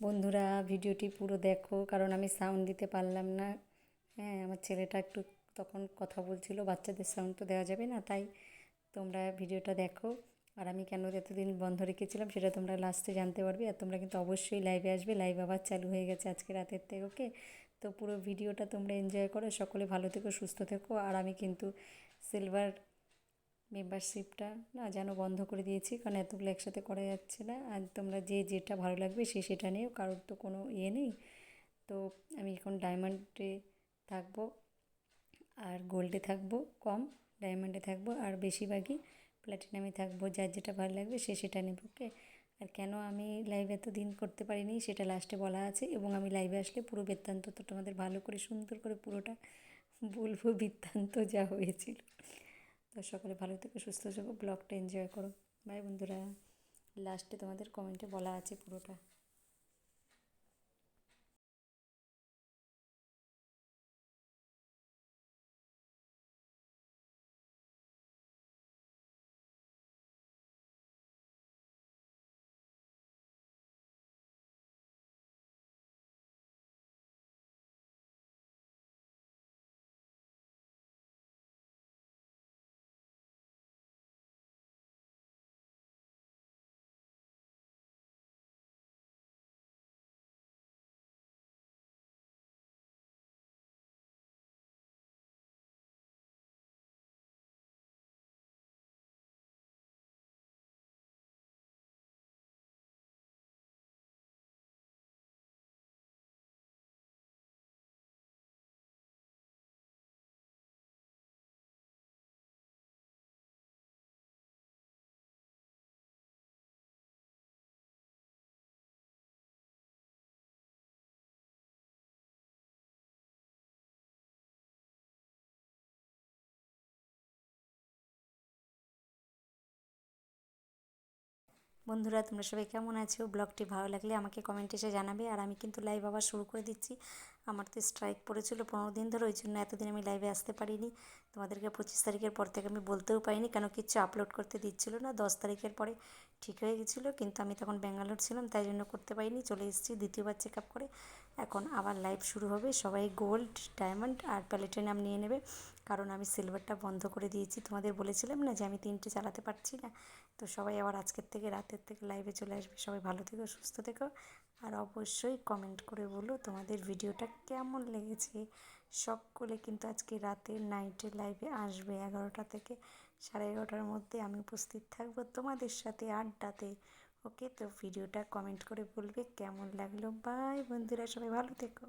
বন্ধুরা, ভিডিওটি পুরো দেখো, কারণ আমি সাউন্ড দিতে পারলাম না। হ্যাঁ আমার ছেলেটা একটু তখন কথা বলছিল, বাচ্চাদের সাউন্ড তো দেওয়া যাবে না, তাই তোমরা ভিডিওটা দেখো। আর আমি কেন এতদিন বন্ধ রেখেছিলাম, সেটা তোমরা লাস্টে জানতে পারবে, আর তোমরা কিন্তু অবশ্যই লাইভে আসবে লাইভ আবার চালু হয়ে গেছে আজকে রাতের থেকে ওকে তো পুরো ভিডিওটা তোমরা এনজয় করো, সকলে ভালো থেকো, সুস্থ থেকো, আর আমি কিন্তু সিলভার মেম্বারশিপটা না যেন বন্ধ করে দিয়েছি, কারণ এতগুলো একসাথে করা যাচ্ছে না। আর তোমরা যে যেটা ভালো লাগবে সে সেটা নিয়েও কারোর তো কোনো ইয়ে নেই। তো আমি এখন ডায়মন্ডে থাকব আর গোল্ডে থাকব কম ডায়মন্ডে থাকব আর বেশিরভাগই প্ল্যাটিনামে থাকব। যার যেটা ভালো লাগবে সে সেটা নেব ওকে আর কেন আমি লাইভ এত দিন করতে পারিনি সেটা লাস্টে বলা আছে এবং আমি লাইভে আসলে পুরো বৃত্তান্ত তো তোমাদের ভালো করে সুন্দর করে পুরোটা বলব বৃত্তান্ত যা হয়েছিল। তো সকলে ভালো থেকো, সুস্থ থেকো, ব্লগটা এনজয় করো। বাই বন্ধুরা। লাস্টে তোমাদের কমেন্টে বলা আছে পুরোটা। বন্ধুরা, তোমরা সবাই কেমন আছো? ব্লগটি ভালো লাগলে আমাকে কমেন্ট এসে জানাবে। আর আমি কিন্তু লাইভ আবার শুরু করে দিচ্ছি। আমার তো স্ট্রাইক পড়েছিল পনেরো দিন ধরে ওই জন্য এতদিন আমি লাইভে আসতে পারিনি। তোমাদেরকে পঁচিশ তারিখের পর থেকে আমি বলতেও পারিনি, কেন কিচ্ছু আপলোড করতে দিচ্ছিল না। দশ তারিখের পরে ঠিক হয়ে গেছিল, কিন্তু আমি তখন ব্যাঙ্গালোর ছিলাম, তাই জন্য করতে পারিনি। চলে এসেছি দ্বিতীয়বার চেক আপ করে। এখন আবার লাইভ শুরু হবে। সবাই গোল্ড ডায়মন্ড আর প্যালেটিনাম নিয়ে নেবে। কারণ আমি সিলভারটা বন্ধ করে দিয়েছি। তোমাদের বলেছিলাম না যে আমি তিনটে চালাতে পারছি না। তো সবাই আবার আজকের থেকে রাতের থেকে লাইভে চলে আসবে। সবাই ভালো থেকো, সুস্থ থেকো। আর অবশ্যই কমেন্ট করে বলো তোমাদের ভিডিওটা কেমন লেগেছে। সকলে কিন্তু আজকে রাতে নাইটে লাইভে আসবে এগারোটা থেকে সাড়ে এগারোটার মধ্যে আমি উপস্থিত থাকব তোমাদের সাথে আড্ডাতে। ওকে তো ভিডিওটা কমেন্ট করে বলবে কেমন লাগল। বাই বন্ধুরা, সবাই ভালো থেকো।